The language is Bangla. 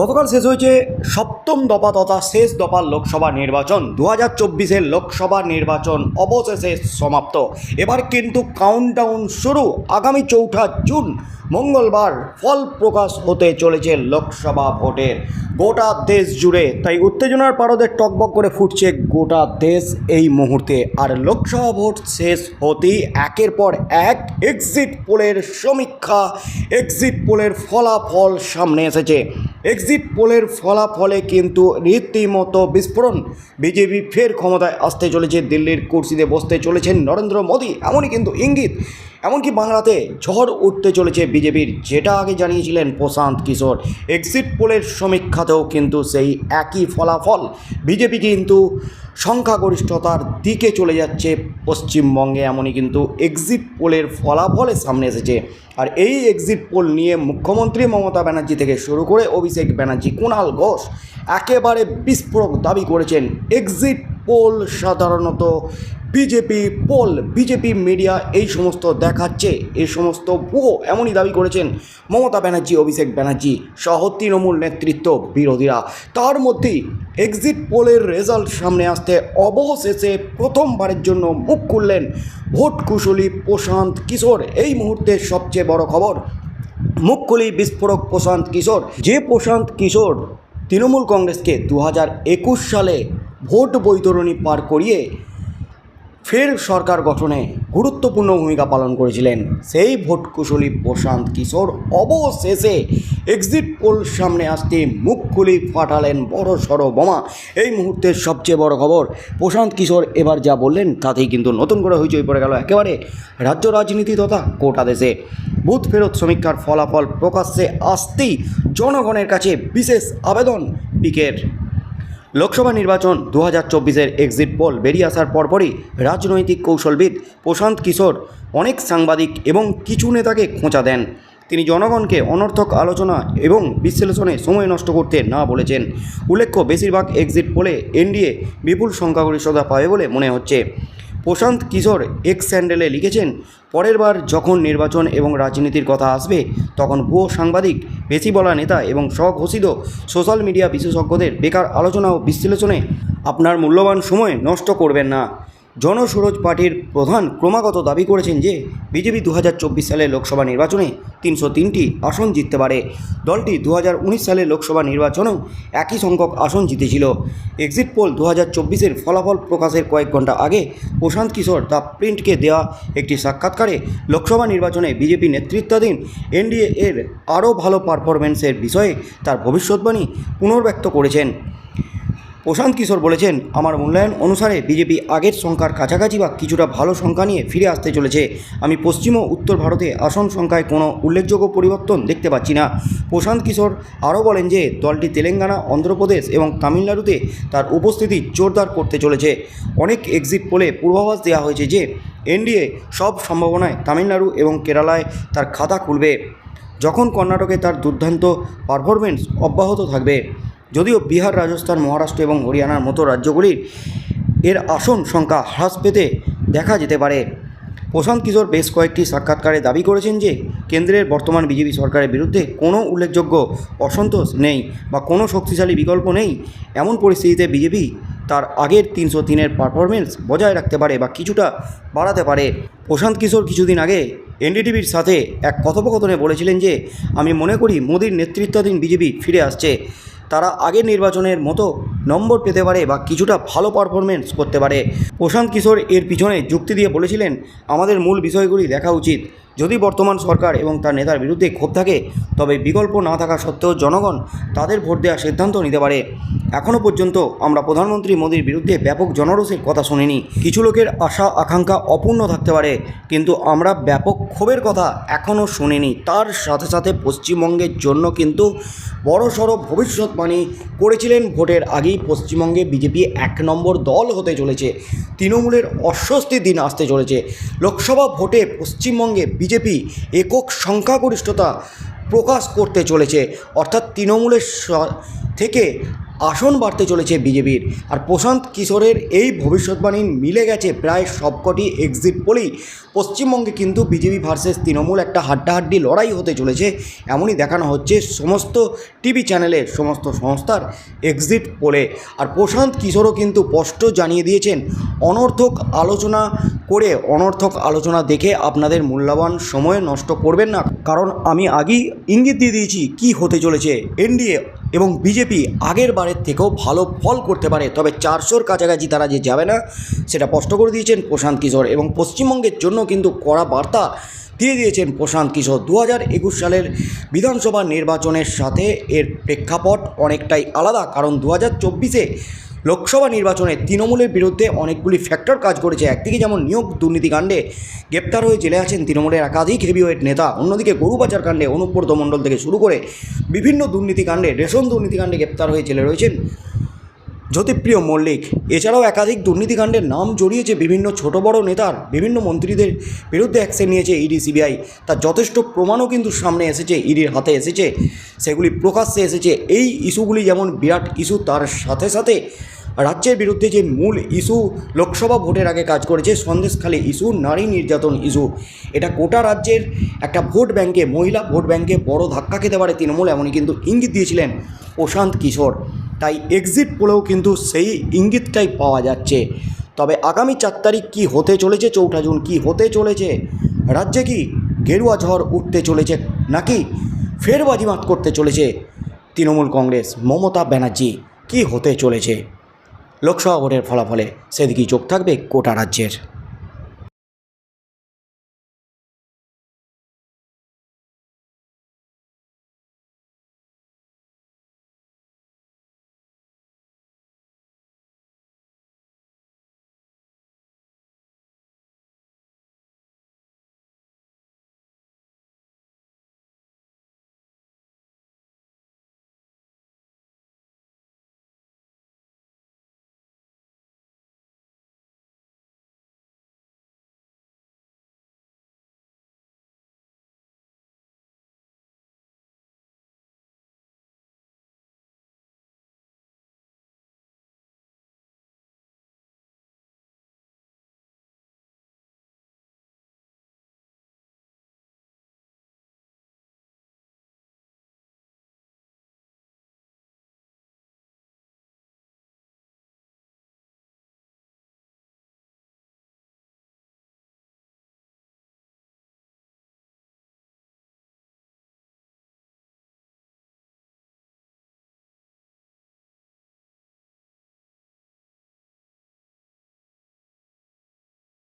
গতকাল শেষ হয়েছে সপ্তম দফা তথা শেষ দফার লোকসভা নির্বাচন। দু হাজার চব্বিশের লোকসভা নির্বাচন অবশেষে সমাপ্ত। এবার কিন্তু কাউন্টডাউন শুরু। আগামী চৌঠা জুন মঙ্গলবার ফল প্রকাশ হতে চলেছে লোকসভা ভোটের গোটা দেশ জুড়ে, তাই উত্তেজনার পারদে টকবক করে ফুটছে গোটা দেশ এই মুহূর্তে। আর লোকসভা ভোট শেষ হতেই একের পর এক এক্সিট পোলের সমীক্ষা এক্সিট পোলের ফলাফল সামনে এসেছে। এক্সিট পোলের ফলাফলে কিন্তু রীতিমতো বিস্ফোরণ। বিজেপি ফের ক্ষমতায় আসতে চলেছে, দিল্লির কুর্সিতে বসতে চলেছেন নরেন্দ্র মোদী। এমনই কিন্তু ইঙ্গিত এমনকি বাংলাতে ঝড় উঠতে চলেছে বিজেপির, যেটা আগে জানিয়েছিলেন প্রশান্ত কিশোর। এক্সিট পোলের সমীক্ষাতেও কিন্তু সেই একই ফলাফল। বিজেপি কিন্তু সংখ্যাগরিষ্ঠতার দিকে চলে যাচ্ছে পশ্চিমবঙ্গে, এমনই কিন্তু এক্সিট পোলের ফলাফলের সামনে এসেছে। আর এই এক্সিট পোল নিয়ে মুখ্যমন্ত্রী মমতা ব্যানার্জি থেকে শুরু করে অভিষেক ব্যানার্জি কুণাল ঘোষ একেবারে বিস্ফোরক দাবি করেছেন। এক্সিট পোল সাধারণত বিজেপি, পোল, বিজেপি মিডিয়া এই সমস্ত দেখাচ্ছে। এই সমস্ত ভুয়ো এমনই দাবি করেছেন মমতা ব্যানার্জি, অভিষেক ব্যানার্জি সহ তৃণমূল নেতৃত্ব বিরোধীরা। তার মধ্যেই এক্সিট পোলের রেজাল্ট সামনে আসতে অবশেষে প্রথমবারের জন্য মুখ খুললেন ভোট কুশলী প্রশান্ত কিশোর। এই মুহূর্তের সবচেয়ে বড় খবর, মুখ খুলি বিস্ফোরক প্রশান্ত কিশোর। যে প্রশান্ত কিশোর তৃণমূল কংগ্রেসকে দু হাজার একুশ সালে ভোট বৈতরণী পার করিয়ে ফের সরকার গঠনে গুরুত্বপূর্ণ ভূমিকা পালন করেছিলেন। সেই ভোট কুশলী প্রশান্ত কিশোর অবশেষে এক্সিট পোল সামনে আসতে মুখ খুলি ফাটালেন বড় সড়ো বোমা। এই মুহূর্তের সবচেয়ে বড় খবর, প্রশান্ত কিশোর এবার যা বললেন তাতেই কিন্তু নতুন করে হইচই পড়ে গেল একেবারে রাজ্য রাজনীতি তথা গোটা দেশে। বুথ ফেরত সমীক্ষার ফলাফল প্রকাশ্যে আসতেই জনগণের কাছে বিশেষ আবেদন পিকের লোকসভা নির্বাচন দু হাজার চব্বিশের এক্সিট পোল বেরিয়ে আসার পরপরই রাজনৈতিক কৌশলবিদ প্রশান্ত কিশোর অনেক সাংবাদিক এবং কিছু নেতাকে খোঁচা দেন। তিনি জনগণকে অনর্থক আলোচনা এবং বিশ্লেষণে সময় নষ্ট করতে না বলেছেন। উল্লেখ্য, বেশিরভাগ এক্সিট পোলে এনডিএ বিপুল সংখ্যাগরিষ্ঠতা পাবে বলে মনে হচ্ছে। প্রশান্ত কিশোর এক্স স্যান্ডেলে লিখেছেন, পরের বার যখন নির্বাচন এবং রাজনীতির কথা আসবে, তখন ভুয়ো সাংবাদিক বেশি বলা নেতা এবং স্বঘোষিত সোশ্যাল মিডিয়া বিশেষজ্ঞদের বেকার আলোচনা ও বিশ্লেষণে আপনার মূল্যবান সময় নষ্ট করবেন না। জনসুরজ পার্টির প্রধান ক্রমাগত দাবি করেছেন যে বিজেপি দু সালের লোকসভা নির্বাচনে তিনশো তিনটি আসন জিততে পারে। দলটি দু সালের লোকসভা নির্বাচনেও একই সংখ্যক আসন জিতেছিল। এক্সিট পোল দু হাজার ফলাফল প্রকাশের কয়েক ঘণ্টা আগে প্রশান্ত কিশোর দ্য প্রিন্টকে দেওয়া একটি সাক্ষাৎকারে লোকসভা নির্বাচনে বিজেপি নেতৃত্বাধীন এনডিএ এর আরও ভালো পারফরমেন্সের বিষয়ে তার ভবিষ্যৎবাণী পুনর্ব্যক্ত করেছেন। প্রশান্ত কিশোর বলেছেন, আমার মূল্যায়ন অনুসারে বিজেপি আগের সংখ্যার কাছাকাছি বা কিছুটা ভালো সংখ্যা নিয়ে ফিরে আসতে চলেছে। আমি পশ্চিম ও উত্তর ভারতে আসন সংখ্যায় কোনো উল্লেখযোগ্য পরিবর্তন দেখতে পাচ্ছি না। প্রশান্ত কিশোর আরও বলেন যে, দলটি তেলেঙ্গানা, অন্ধ্রপ্রদেশ এবং তামিলনাড়ুতে তার উপস্থিতি জোরদার করতে চলেছে। অনেক এক্সিট পোলে পূর্বাভাস দেওয়া হয়েছে যে, এনডিএ সব সম্ভাবনায় তামিলনাড়ু এবং কেরালায় তার খাতা খুলবে। যখন কর্ণাটকে তার দুর্দান্ত পারফরমেন্স অব্যাহত থাকবে। যদিও বিহার, রাজস্থান, মহারাষ্ট্র এবং হরিয়ানার মতো রাজ্যগুলির এর আসন সংখ্যা হ্রাস পেতে দেখা যেতে পারে। প্রশান্ত কিশোর বেশ কয়েকটি সাক্ষাৎকারে দাবি করেছেন যে, কেন্দ্রের বর্তমান বিজেপি সরকারের বিরুদ্ধে কোনো উল্লেখযোগ্য অসন্তোষ নেই বা কোনো শক্তিশালী বিকল্প নেই। এমন পরিস্থিতিতে বিজেপি তার আগের তিনশো তিনের পারফরমেন্স বজায় রাখতে পারে বা কিছুটা বাড়াতে পারে। প্রশান্ত কিশোর কিছুদিন আগে এনডিটিভির সাথে এক কথোপকথনে বলেছিলেন যে, আমি মনে করি মোদীর নেতৃত্বাধীন বিজেপি ফিরে আসছে। তারা আগের নির্বাচনের মতো নম্বর পেতে পারে বা কিছুটা ভালো পারফরমেন্স করতে পারে। প্রশান্ত কিশোর এর পিছনে যুক্তি দিয়ে বলেছিলেন, আমাদের মূল বিষয়গুলি দেখা উচিত। যদি বর্তমান সরকার এবং তার নেতার বিরুদ্ধে ক্ষোভ থাকে, তবে বিকল্প না থাকা সত্ত্বেও জনগণ তাদের ভোট দেওয়ার সিদ্ধান্ত নিতে পারে। এখনও পর্যন্ত আমরা প্রধানমন্ত্রী মোদীর বিরুদ্ধে ব্যাপক জনরোষের কথা শুনিনি। কিছু লোকের আশা, আকাঙ্ক্ষা অপূর্ণ থাকতে পারে, কিন্তু আমরা ব্যাপক ক্ষোভের কথা এখনও শুনিনি। তার সাথে সাথে পশ্চিমবঙ্গের জন্য কিন্তু বড়সড় ভবিষ্যৎবাণী করেছিলেন ভোটের আগেই পশ্চিমবঙ্গে বিজেপি এক নম্বর দল হতে চলেছে। তৃণমূলের অস্বস্তির দিন আসতে চলেছে। লোকসভা ভোটে পশ্চিমবঙ্গে বিজেপি একক সংখ্যাগরিষ্ঠতা প্রকাশ করতে চলেছে। অর্থাৎ তৃণমূলের থেকে আসন বাড়তে চলেছে বিজেপির। আর প্রশান্ত কিশোরের এই ভবিষ্যৎবাণী মিলে গেছে প্রায় সবকটি এক্সিট পোলেই পশ্চিমবঙ্গে কিন্তু বিজেপি ভার্সেস তৃণমূল একটা হাড্ডাহাড্ডি লড়াই হতে চলেছে। এমনই দেখানো হচ্ছে সমস্ত টিভি চ্যানেলের সমস্ত সংস্থার এক্সিট পোলে আর প্রশান্ত কিশোরও কিন্তু স্পষ্ট জানিয়ে দিয়েছেন, অনর্থক আলোচনা করে অনর্থক আলোচনা দেখে আপনাদের মূল্যবান সময় নষ্ট করবেন না। কারণ আমি আগেই ইঙ্গিত দিয়ে দিয়েছি কি হতে চলেছে। এনডিএ এবং বিজেপি আগের বারের থেকেও ভালো ফল করতে পারে, তবে চারশোর কাছাকাছি তারা যে যাবে না, সেটা স্পষ্ট করে দিয়েছেন প্রশান্ত কিশোর এবং পশ্চিমবঙ্গের জন্য কিন্তু কড়া বার্তা দিয়ে দিয়েছেন প্রশান্ত কিশোর। দু হাজার একুশ সালের বিধানসভা নির্বাচনের সাথে এর প্রেক্ষাপট অনেকটাই আলাদা, কারণ দু হাজার চব্বিশে লোকসভা নির্বাচনে তৃণমূলের বিরুদ্ধে অনেকগুলি ফ্যাক্টর কাজ করেছে। একদিকে যেমন নিয়োগ দুর্নীতিকাণ্ডে গ্রেপ্তার হয়ে জেলে আছেন তৃণমূলের একাধিক হেভিওয়েট নেতা। অন্যদিকে গরু পাচার কাণ্ডে অনুব্রত মণ্ডল থেকে শুরু করে বিভিন্ন দুর্নীতিকাণ্ডে রেশন দুর্নীতিকাণ্ডে গ্রেপ্তার হয়ে জেলে রয়েছেন জ্যোতিপ্রিয় মল্লিক। এছাড়াও একাধিক দুর্নীতিকাণ্ডের নাম জড়িয়েছে বিভিন্ন ছোট বড় নেতার, বিভিন্ন মন্ত্রীদের বিরুদ্ধে অ্যাকশন নিয়েছে ইডি সিবিআই তার যথেষ্ট প্রমাণও কিন্তু সামনে এসেছে ইডির হাতে এসেছে। সেগুলি প্রকাশ্যে এসেছে। এই ইস্যুগুলি যেমন বিরাট ইস্যু, তার সাথে সাথে রাজ্যের বিরুদ্ধে যে মূল ইস্যু, লোকসভা ভোটের আগে কাজ করেছে সন্দেশখালী ইস্যু, নারী নির্যাতন ইস্যু। এটা গোটা রাজ্যের একটা ভোট ব্যাংকে, মহিলা ভোট ব্যাংকে বড় ধাক্কা খেতে পারে তৃণমূল, এমনই কিন্তু ইঙ্গিত দিয়েছিলেন প্রশান্ত কিশোর। তাই এক্সিট পোলেও কিন্তু সেই ইঙ্গিতটাই পাওয়া যাচ্ছে। তবে আগামী চার তারিখ কী হতে চলেছে চৌঠা জুন কী হতে চলেছে? রাজ্যে কি গেরুয়া ঝড় উঠতে চলেছে নাকি ফের বাজিমাত করতে চলেছে তৃণমূল কংগ্রেস? মমতা ব্যানার্জি, কী হতে চলেছে? লোকসভা ভোটের ফলাফলে সেদিকেই চোখ থাকবে গোটা রাজ্যের।